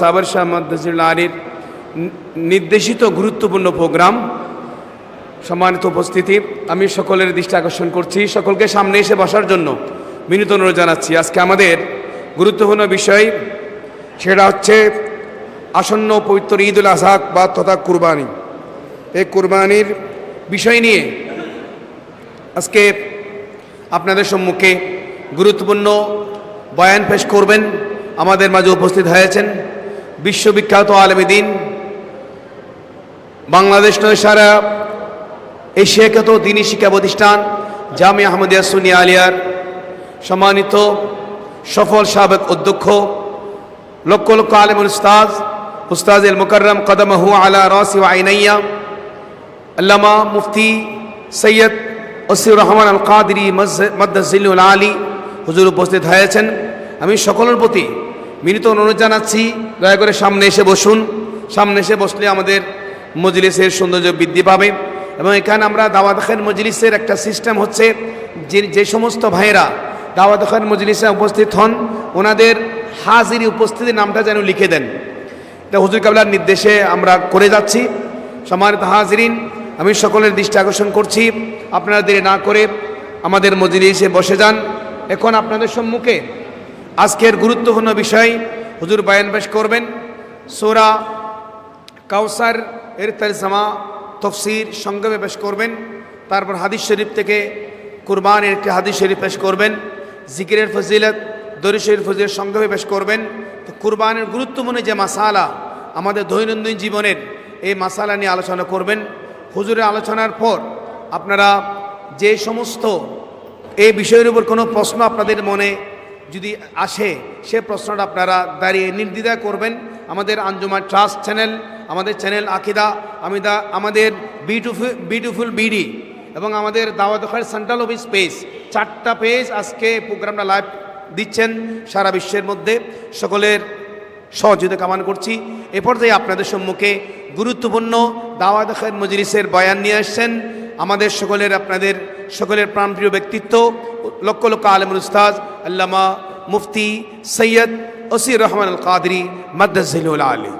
সাবর শাহ মদ্দাজুল আলীর নির্দেশিত গুরুত্বপূর্ণ প্রোগ্রাম, সম্মানিত উপস্থিতি, আমি সকলের দৃষ্টি আকর্ষণ করছি। সকলকে সামনে এসে বসার জন্য বিনীত অনুরোধ জানাচ্ছি। আজকে আমাদের গুরুত্বপূর্ণ বিষয় সেটা হচ্ছে আসন্ন পবিত্র ঈদুল উল আজহা বা তথা কুরবানি। এই কুরবানির বিষয় নিয়ে আজকে আপনাদের সম্মুখে গুরুত্বপূর্ণ বয়ান পেশ করবেন। আমাদের মাঝে উপস্থিত হয়েছেন বিশ্ববিখ্যাত আলমী দিন। বাংলাদেশ নয়, সারা এশিয়াখ্যাত দিনী শিক্ষা প্রতিষ্ঠান জামি আহমদিয়া সুনিয়া আলিয়ার সম্মানিত সফল সাবেক অধ্যক্ষ, লক্ষ লক্ষ আলমুল উস্তাজ উস্তাজ এল মুকরম কদমহু আলা রসি আইনাইয়া, আল্লামা মুফতি সৈয়দ ওসির রহমান আল কাদরি মদ্দাজিল্লুল আলী হুজুর উপস্থিত হয়েছেন। আমি সকলের প্রতি মিনিত অনুরোধ জানাচ্ছি, দয়া করে সামনে এসে বসুন। সামনে এসে বসলে আমাদের মজলিসের সৌন্দর্য বৃদ্ধি পাবে এবং এখানে আমরা দাওয়াত খান মজলিসের একটা সিস্টেম হচ্ছে যে যে সমস্ত ভাইয়েরা দাওয়াত খান মজলিসে উপস্থিত হন, ওনাদের হাজিরি উপস্থিতির নামটা যেন লিখে দেন। এটা হুজুর কাবলার নির্দেশে আমরা করে যাচ্ছি। সম্মানিত হাজরিন, আমি সকলের দৃষ্টি আকর্ষণ করছি। আপনারা দেরি না করে আমাদের মজলিসে বসে যান। এখন আপনাদের সম্মুখে আজকের গুরুত্বপূর্ণ বিষয়, হুজুর বায়ান করবেন। সোরা কাউসার এর তরজমা তফসির সংক্ষেপে পেশ করবেন। তারপর হাদিস শরীফ থেকে কুরবানের একটি হাদিস শরীফ পেশ করবেন। জিকিরের ফজিলত, দরি শরীফ ফজিলত সংক্ষেপে পেশ করবেন। তো কুরবানের গুরুত্বপূর্ণ যে মাসালা আমাদের দৈনন্দিন জীবনের এই মাসালা নিয়ে আলোচনা করবেন। হুজুরের আলোচনার পর আপনারা যে সমস্ত এই বিষয়ের উপর কোনো প্রশ্ন আপনাদের মনে যদি আসে, সে প্রশ্নটা আপনারা দাঁড়িয়ে নির্দ্বিধা করবেন। আমাদের আঞ্জুমান ট্রাস্ট চ্যানেল, আমাদের চ্যানেল আকিদা, আমিদা, আমাদের বিউটিফুল বিউটিফুল বিডি এবং আমাদের দাওয়াত খার সেন্ট্রাল অফিস পেজ। চারটা পেজ আজকে প্রোগ্রামটা লাইভ দিচ্ছেন সারা বিশ্বের মধ্যে। সকলের সহযোগিতা কামান করছি। এ পর্যায়ে আপনাদের সম্মুখে গুরুত্বপূর্ণ দাওয়াত খান মজলিসের বয়ান নিয়ে আসছেন আমাদের সকলের, আপনাদের সকলের প্রাণপ্রিয় ব্যক্তিত্ব, লক্ষ লক্ষ আলমুল উস্তাজ আল্লামা মুফতি সৈয়দ ওসির রহমান আল কাদরি মদ্দাজিল আলী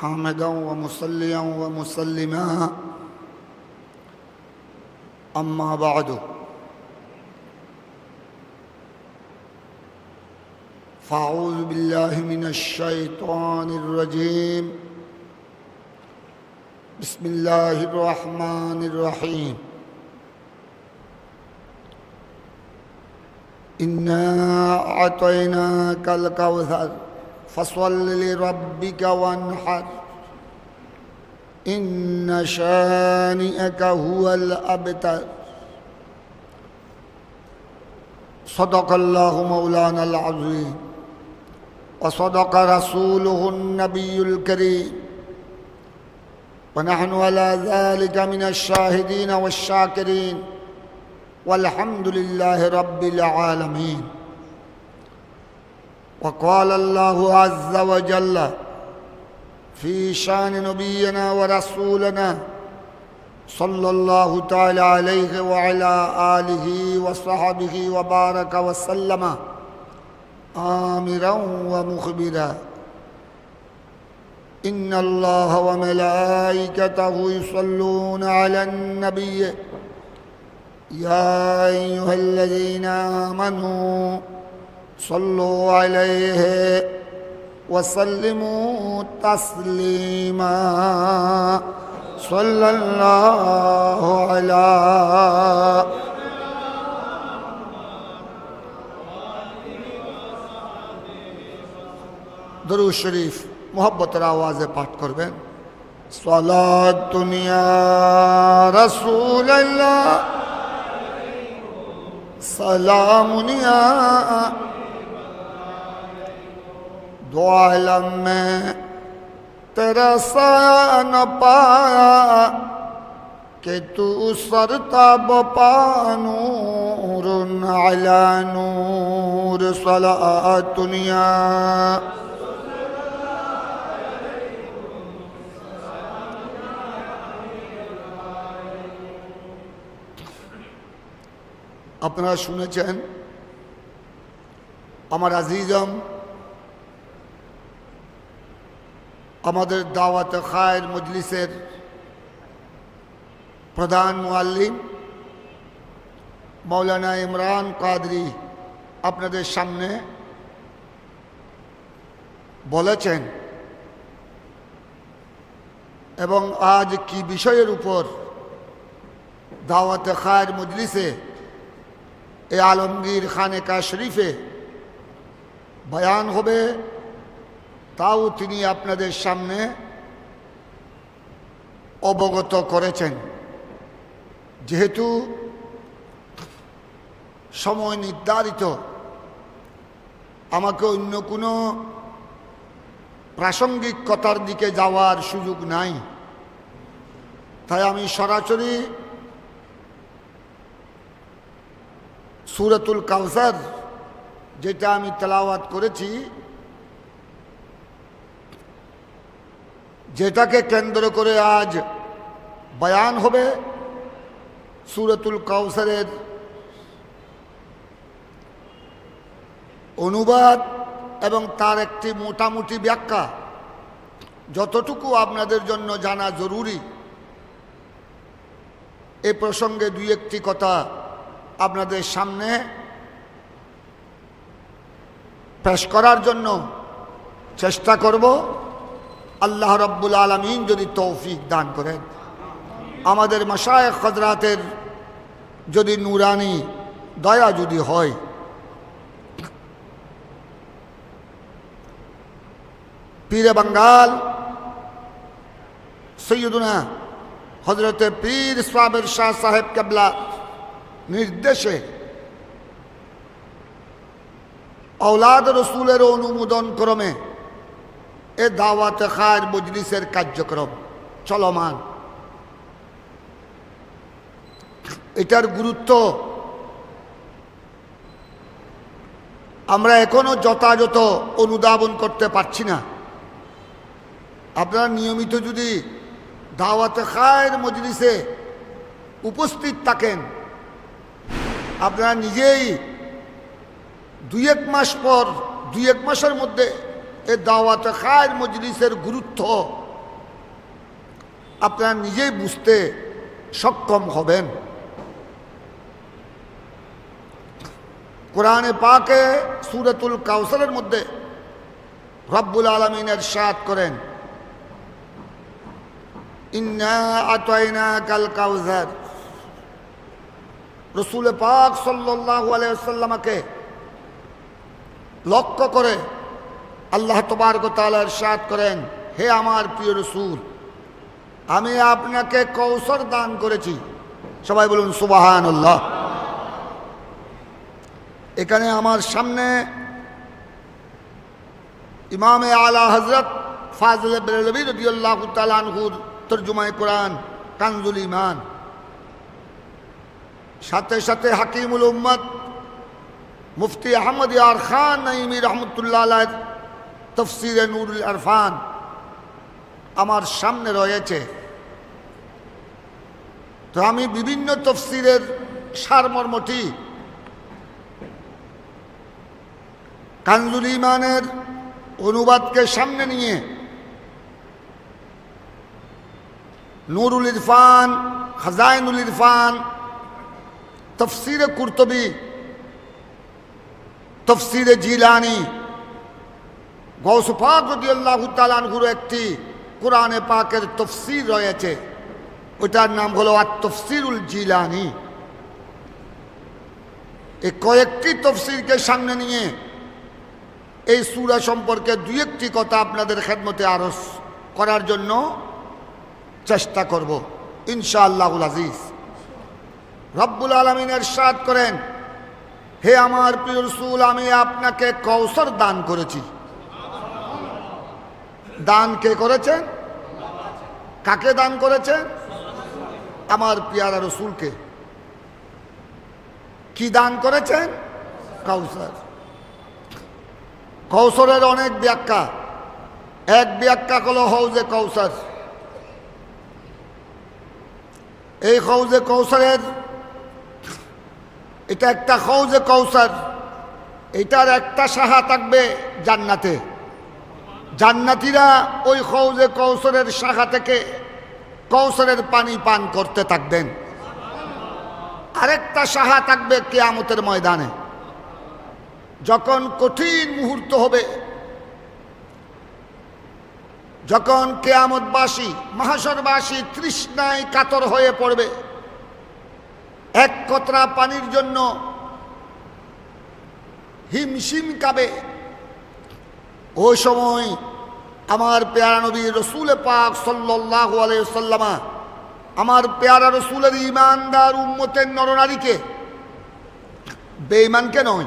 حامدا ومصليا ومسلما. أما بعد. فأعوذ بالله من الشيطان الرجيم. بسم الله الرحمن الرحيم. إنا أعطيناك الكوثر فصل لربك وانحر إن شانئك هو الأبتر صدق الله مولانا العظيم وصدق رسوله النبي الكريم ونحن على ذلك من الشاهدين والشاكرين والحمد لله رب العالمين. وقال الله عز وجل في شان نبينا ورسولنا صلى الله تعالى عليه وعلى آله وصحبه وبارك وسلم آمرا ومخبرا. إن الله وملائكته يصلون على النبي يا أيها الذين آمنوا صلوا عليه وسلموا تسليما. صلى الله على درو شریف، محبت آواز پاٹ کربین صلاة دنیا رسول اللہ۔ سلام یا دو عالم میں تیرا سایہ نہ پایا کہ تو سرتا بپا نور، علی نور، صلاة دنیا۔ আপনারা শুনেছেন, আমার আজিজম, আমাদের দাওয়াত খায়ের মজলিসের প্রধান মুআল্লিম মৌলানা ইমরান কাদরি আপনাদের সামনে বলেছেন এবং আজ কি বিষয়ের উপর দাওয়াত খায়ের মজলিসে এ আলমগীর খানেকা শরীফে বয়ান হবে, তাও তিনি আপনাদের সামনে অবগত করেছেন। যেহেতু সময় নির্ধারিত, আমাকে অন্য কোনো প্রাসঙ্গিক কথার দিকে যাওয়ার সুযোগ নাই। তাই আমি সরাসরি সুরতুল কাউসার, যেটা আমি তেলাওয়াত করেছি, যেটাকে কেন্দ্র করে আজ বয়ান হবে সুরতুল কাউসারের অনুবাদ এবং তার একটি মোটামুটি ব্যাখ্যা। যতটুকু আপনাদের জন্য জানা জরুরি, এ প্রসঙ্গে দুই একটি কথা আপনাদের সামনে পেশ করার জন্য চেষ্টা করব। আল্লাহ রব্বুল আলমিন যদি তৌফিক দান করেন। আমাদের মশায় খদরাতের যদি নুরানি দয়া যদি হয়। পীরে বাঙ্গাল, সৈয়দুনা হজরতে পীর সাবের শাহ সাহেব কেবলা নির্দেশে। ঔলাদ রসুলের অনুমোদন ক্রমে এ দাওয়াত খায়ের মজলিসের কার্যক্রম চলমান। এটার গুরুত্ব আমরা এখনও যথাযথ অনুধাবন করতে পারছি না। আপনারা নিয়মিত যদি দাওয়াত খায়ের মজলিসে উপস্থিত থাকেন আপনারা নিজেই দুই এক মাস পর দুই এক মাসের মধ্যে এ দাওয়াতে খায়ের মজলিসের গুরুত্ব আপনারা নিজেই বুঝতে সক্ষম হবেন। কোরআনে পাকে সুরতুল কাউসারের মধ্যে রব্বুল আলমিনের সাত করেন, ইন্না আতয়না কাল কাউসার রসুল পাক সাল্লাহ আলাইসাল্লামাকে লক্ষ্য করে আল্লাহ তবারকতালার সাত করেন, হে আমার প্রিয় রসুল, আমি আপনাকে কৌশর দান করেছি। সবাই বলুন সুবাহান আল্লাহ এখানে আমার সামনে ইমামে আলা হজরত ফাজল বেরলবী রদিউল্লাহ তালানহুর তর্জুমায় কোরআন, কানজুল ইমান সাথে সাথে হাকিমুল উম্মদ মুফতি আহমদ ইয়ার খান নাইমি রহমতুল্লাহ তফসিরে নুরুল আরফান আমার সামনে রয়েছে। তো আমি বিভিন্ন তফসিরের সারমর্মটি কানজুল ইমানের অনুবাদকে সামনে নিয়ে নুরুল ইরফান, খাজাইনুল ইরফান তফসিরে কুর্তবী, তফসিরে জিলানি গৌস পাক রদি আল্লাহ তালানহুর একটি কোরআনে পাকের তফসির রয়েছে। ওটার নাম হলো আর তফসিরুল জিলানি। এই কয়েকটি তফসিরকে সামনে নিয়ে এই সুরা সম্পর্কে দু একটি কথা আপনাদের খেদমতে আরস করার জন্য চেষ্টা করব, ইনশাআল্লাহুল আজিজ। রব্বুল আলমিনের সাদ করেন, হে আমার প্রিয় রসুল, আমি আপনাকে কৌসর দান করেছি। দান কে করেছেন? কাকে দান করেছেন? আমার পিয়ারা রসুলকে। কি দান করেছেন? কাউসার কৌসরের অনেক ব্যাখ্যা। এক ব্যাখ্যা হলো হৌজে কৌসার এই হৌজে কৌসারের এটা একটা হৌজে কৌসার এটার একটা সাহা থাকবে জান্নাতে। জান্নাতিরা ওই হৌজে কৌসরের শাখা থেকে কৌসরের পানি পান করতে থাকবেন। আরেকটা সাহা থাকবে কেয়ামতের ময়দানে। যখন কঠিন মুহূর্ত হবে, যখন কেয়ামতবাসী, মহাসরবাসী তৃষ্ণায় কাতর হয়ে পড়বে এক কতরা পানির জন্য হিমশিম কাবে ওই সময় আমার পেয়ারা নবী রসুল পাক সাল্লাহ আলাইসাল্লামা আমার পেয়ারা রসুলের ইমানদার উম্মতের নরনারীকে, বেঈমানকে নয়,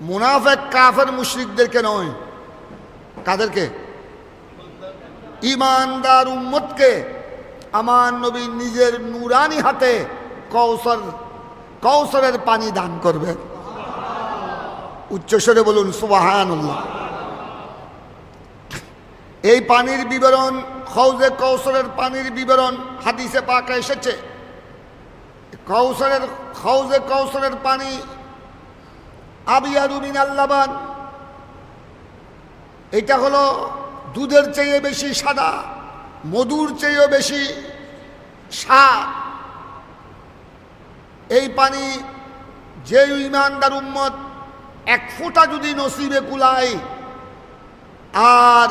মুনাফেক কাফের মুশরিকদেরকে নয়, কাদেরকে? ইমানদার উম্মতকে আমার নবী নিজের নুরানি হাতে কৌসর কৌসরের পানি দান করবেন উচ্চস্বরে বলুন, সুবাহানুল্লাহ। এই পানির বিবরণ হৌজে কৌসরের পানির বিবরণ হাদিসে পাকা এসেছে। কৌসরের হৌজে কৌসরের পানি আবিয়ারু মিনাল্লাবান এটা হলো দুধের চেয়ে বেশি সাদা, মধুর চেয়েও বেশি স্বাদ। এই পানি যে ইমানদার উম্মত এক ফোঁটা যদি নসিবে কুলায়, আর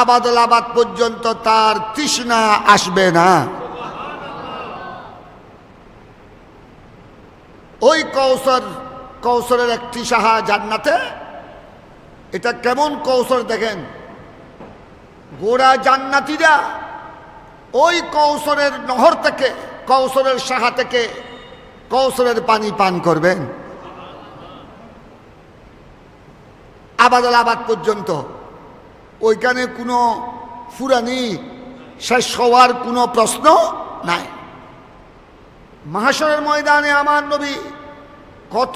আবাদল আবাদ পর্যন্ত তার তৃষ্ণা আসবে না। ওই কৌসর কৌসরের একটি সাহা জান্নাতে, এটা কেমন কৌসর দেখেন? গোড়া জান্নাতিরা ওই কৌসরের নহর থেকে কৌসরের সাহা থেকে কৌসরের পানি পান করবেন, আবাদাল আবাদ পর্যন্ত, ওইখানে কোনো ফুরানি শেষ হওয়ার কোনো প্রশ্ন নাই। মহাসরের ময়দানে আমার নবী কত